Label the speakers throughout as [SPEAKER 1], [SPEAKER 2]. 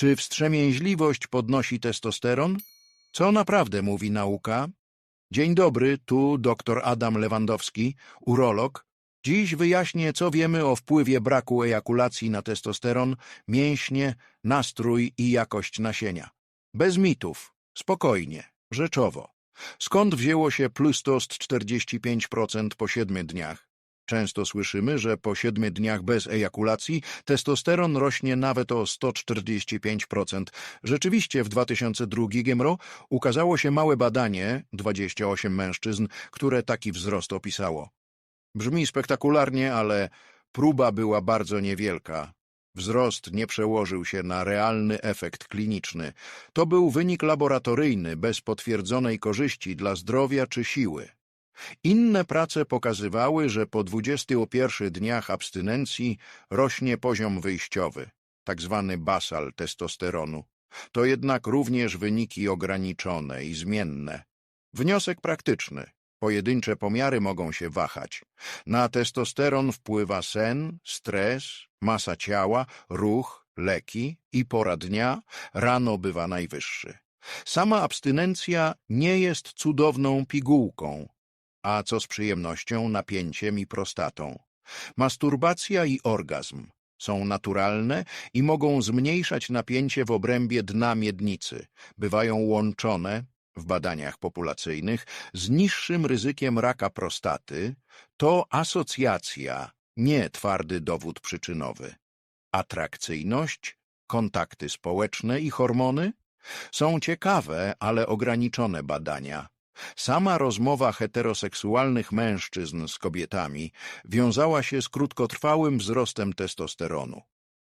[SPEAKER 1] Czy wstrzemięźliwość podnosi testosteron? Co naprawdę mówi nauka? Dzień dobry, tu dr Adam Lewandowski, urolog. Dziś wyjaśnię, co wiemy o wpływie braku ejakulacji na testosteron, mięśnie, nastrój i jakość nasienia. Bez mitów, spokojnie, rzeczowo. Skąd wzięło się plus tost 45% po siedmiu dniach? Często słyszymy, że po siedmiu dniach bez ejakulacji testosteron rośnie nawet o 145%. Rzeczywiście w 2002 roku ukazało się małe badanie, 28 mężczyzn, które taki wzrost opisało. Brzmi spektakularnie, ale próba była bardzo niewielka. Wzrost nie przełożył się na realny efekt kliniczny. To był wynik laboratoryjny, bez potwierdzonej korzyści dla zdrowia czy siły. Inne prace pokazywały, że po 21 dniach abstynencji rośnie poziom wyjściowy, tzw. basal testosteronu. To jednak również wyniki ograniczone i zmienne. Wniosek praktyczny. Pojedyncze pomiary mogą się wahać. Na testosteron wpływa sen, stres, masa ciała, ruch, leki i pora dnia, rano bywa najwyższy. Sama abstynencja nie jest cudowną pigułką, a co z przyjemnością, napięciem i prostatą. Masturbacja i orgazm są naturalne i mogą zmniejszać napięcie w obrębie dna miednicy. Bywają łączone w badaniach populacyjnych z niższym ryzykiem raka prostaty. To asocjacja, nie twardy dowód przyczynowy. Atrakcyjność, kontakty społeczne i hormony są ciekawe, ale ograniczone badania. Sama rozmowa heteroseksualnych mężczyzn z kobietami wiązała się z krótkotrwałym wzrostem testosteronu.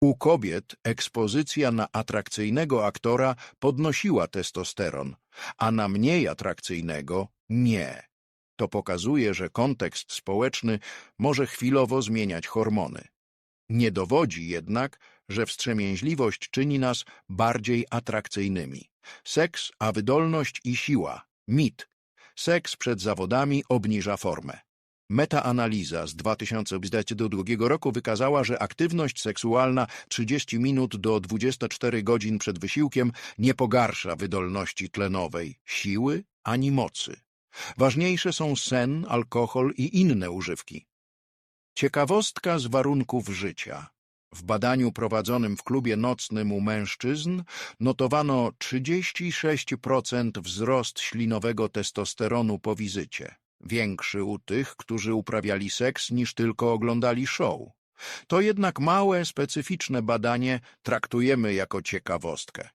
[SPEAKER 1] U kobiet ekspozycja na atrakcyjnego aktora podnosiła testosteron, a na mniej atrakcyjnego nie. To pokazuje, że kontekst społeczny może chwilowo zmieniać hormony. Nie dowodzi jednak, że wstrzemięźliwość czyni nas bardziej atrakcyjnym. Seks, a wydolność i siła – mit, Seks przed zawodami obniża formę. Metaanaliza z 2022 roku wykazała, że aktywność seksualna 30 minut do 24 godzin przed wysiłkiem nie pogarsza wydolności tlenowej, siły ani mocy. Ważniejsze są sen, alkohol i inne używki. Ciekawostka z warunków życia. W badaniu prowadzonym w klubie nocnym u mężczyzn notowano 36% wzrost ślinowego testosteronu po wizycie, większy u tych, którzy uprawiali seks niż tylko oglądali show. To jednak małe, specyficzne badanie traktujemy jako ciekawostkę.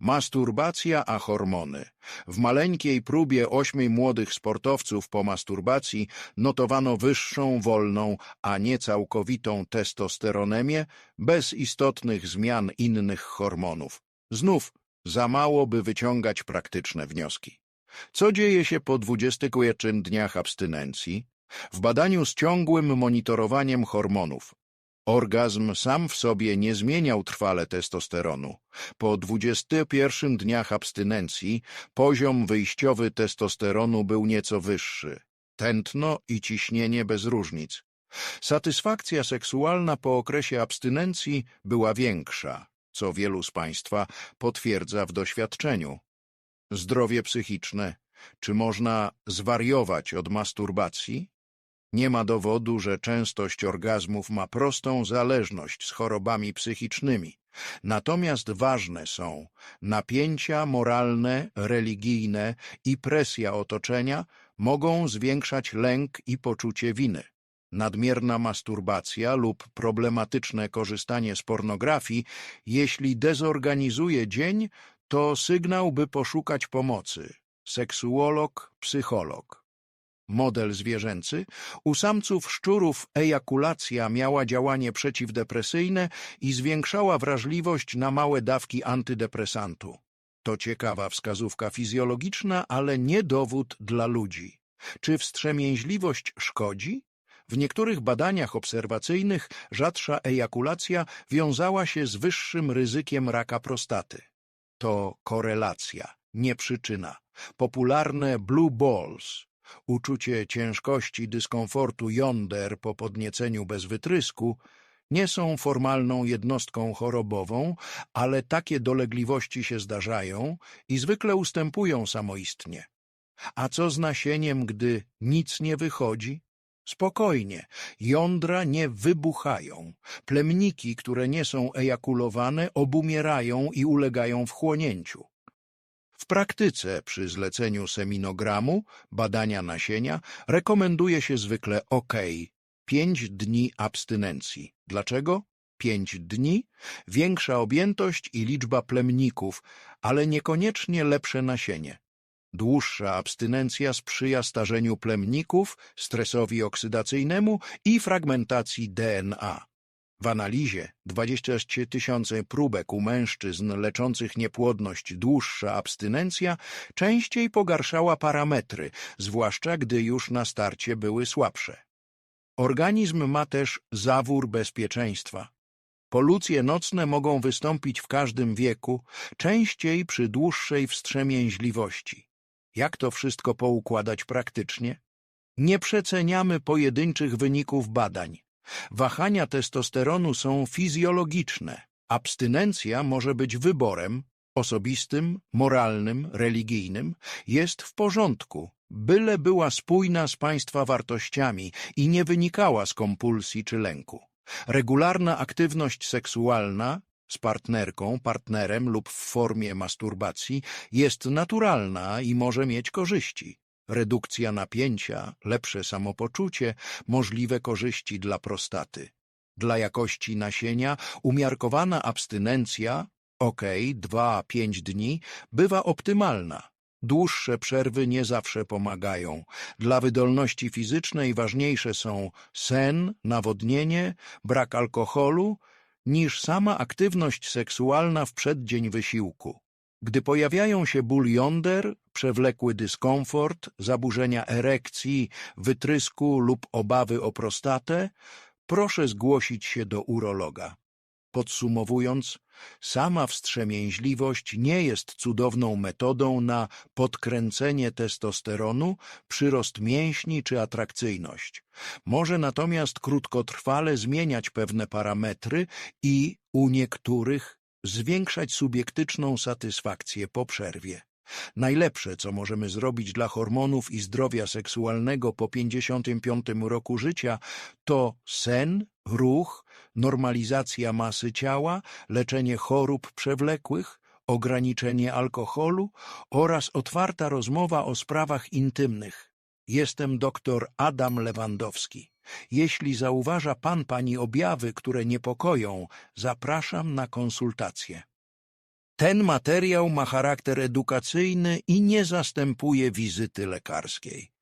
[SPEAKER 1] Masturbacja a hormony. W maleńkiej próbie ośmiu młodych sportowców po masturbacji notowano wyższą wolną, a nie całkowitą testosteronemię bez istotnych zmian innych hormonów. Znów za mało, by wyciągać praktyczne wnioski. Co dzieje się po 21 dniach abstynencji? W badaniu z ciągłym monitorowaniem hormonów Orgazm sam w sobie nie zmieniał trwale testosteronu. Po 21 dniach abstynencji poziom wyjściowy testosteronu był nieco wyższy. Tętno i ciśnienie bez różnic. Satysfakcja seksualna po okresie abstynencji była większa, co wielu z Państwa potwierdza w doświadczeniu. Zdrowie psychiczne. Czy można zwariować od masturbacji? Nie ma dowodu, że częstość orgazmów ma prostą zależność z chorobami psychicznymi. Natomiast ważne są napięcia moralne, religijne i presja otoczenia mogą zwiększać lęk i poczucie winy. Nadmierna masturbacja lub problematyczne korzystanie z pornografii, jeśli dezorganizuje dzień, to sygnał, by poszukać pomocy. Seksuolog, psycholog. Model zwierzęcy, u samców szczurów ejakulacja miała działanie przeciwdepresyjne i zwiększała wrażliwość na małe dawki antydepresantu. To ciekawa wskazówka fizjologiczna, ale nie dowód dla ludzi. Czy wstrzemięźliwość szkodzi? W niektórych badaniach obserwacyjnych rzadsza ejakulacja wiązała się z wyższym ryzykiem raka prostaty. To korelacja, nie przyczyna. Popularne blue balls Uczucie ciężkości, dyskomfortu jąder po podnieceniu bez wytrysku nie są formalną jednostką chorobową, ale takie dolegliwości się zdarzają i zwykle ustępują samoistnie. A co z nasieniem, gdy nic nie wychodzi? Spokojnie, jądra nie wybuchają. Plemniki, które nie są ejakulowane, obumierają i ulegają wchłonięciu. W praktyce przy zleceniu seminogramu, badania nasienia, rekomenduje się zwykle OK, 5 dni abstynencji. Dlaczego? 5 dni, większa objętość i liczba plemników, ale niekoniecznie lepsze nasienie. Dłuższa abstynencja sprzyja starzeniu plemników, stresowi oksydacyjnemu i fragmentacji DNA. W analizie 23 tysiące próbek u mężczyzn leczących niepłodność dłuższa abstynencja częściej pogarszała parametry, zwłaszcza gdy już na starcie były słabsze. Organizm ma też zawór bezpieczeństwa. Polucje nocne mogą wystąpić w każdym wieku, częściej przy dłuższej wstrzemięźliwości. Jak to wszystko poukładać praktycznie? Nie przeceniamy pojedynczych wyników badań. Wahania testosteronu są fizjologiczne. Abstynencja może być wyborem osobistym, moralnym, religijnym. Jest w porządku, byle była spójna z państwa wartościami i nie wynikała z kompulsji czy lęku. Regularna aktywność seksualna z partnerką, partnerem lub w formie masturbacji jest naturalna i może mieć korzyści. Redukcja napięcia, lepsze samopoczucie, możliwe korzyści dla prostaty. Dla jakości nasienia umiarkowana abstynencja, ok, 2-5 dni, bywa optymalna. Dłuższe przerwy nie zawsze pomagają. Dla wydolności fizycznej ważniejsze są sen, nawodnienie, brak alkoholu, niż sama aktywność seksualna w przeddzień wysiłku. Gdy pojawiają się ból jąder, przewlekły dyskomfort, zaburzenia erekcji, wytrysku lub obawy o prostatę, proszę zgłosić się do urologa. Podsumowując, sama wstrzemięźliwość nie jest cudowną metodą na podkręcenie testosteronu, przyrost mięśni czy atrakcyjność. Może natomiast krótkotrwale zmieniać pewne parametry i u niektórych zwiększać subiektyczną satysfakcję po przerwie. Najlepsze, co możemy zrobić dla hormonów i zdrowia seksualnego po 55 roku życia, to sen, ruch, normalizacja masy ciała, leczenie chorób przewlekłych, ograniczenie alkoholu oraz otwarta rozmowa o sprawach intymnych. Jestem dr Adam Lewandowski. Jeśli zauważa pan pani objawy, które niepokoją, zapraszam na konsultację. Ten materiał ma charakter edukacyjny i nie zastępuje wizyty lekarskiej.